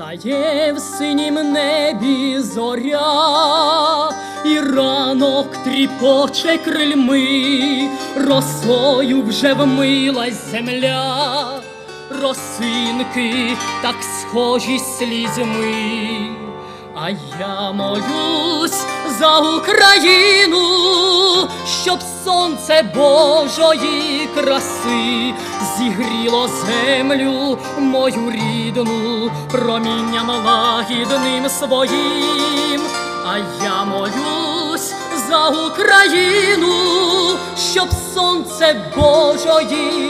Встає в синім небі зоря, і ранок тріпоче крильми, росою вже вмилась земля, росинки так схожі слізьми. А я молюсь за Україну, щоб сонце Божої краси зігріло землю мою рідну промінням лагідним своїм. А я молюсь за Україну, щоб сонце Божої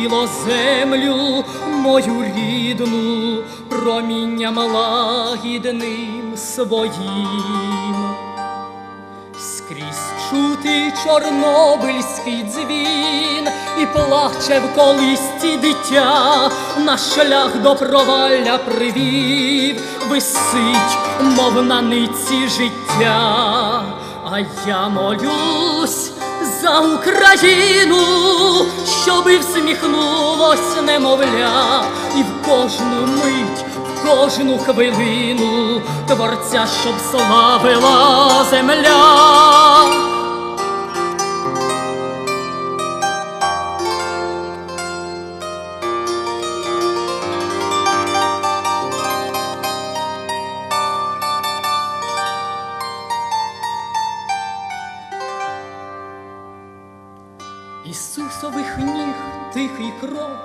зігріло землю мою рідну промінням лагідним своїм. Скрізь чути чорнобильський дзвін, і плаче в колисці дитя, на шлях до провалля привів, висить, мов на ниці життя, а я молюсь за Україну, щоби всміхнулось немовля, і в кожну мить, в кожну хвилину творця, щоб славила земля. Ісусових ніг тихий крок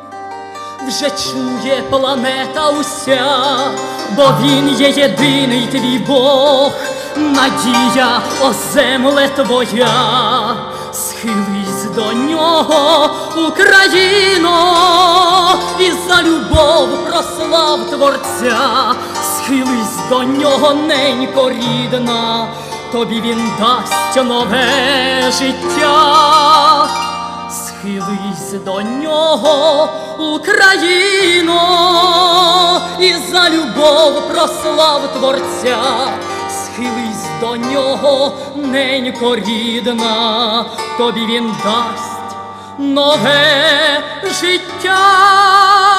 вже чує планета уся, бо він є єдиний твій Бог, надія, о земле твоя, схились до нього, Україно, і за любов прослав Творця, схились до нього, ненько рідна, тобі він дасть нове життя. Схились до нього, Україно, і за любов прослав Творця, схились до нього, ненько рідна, тобі він дасть нове життя.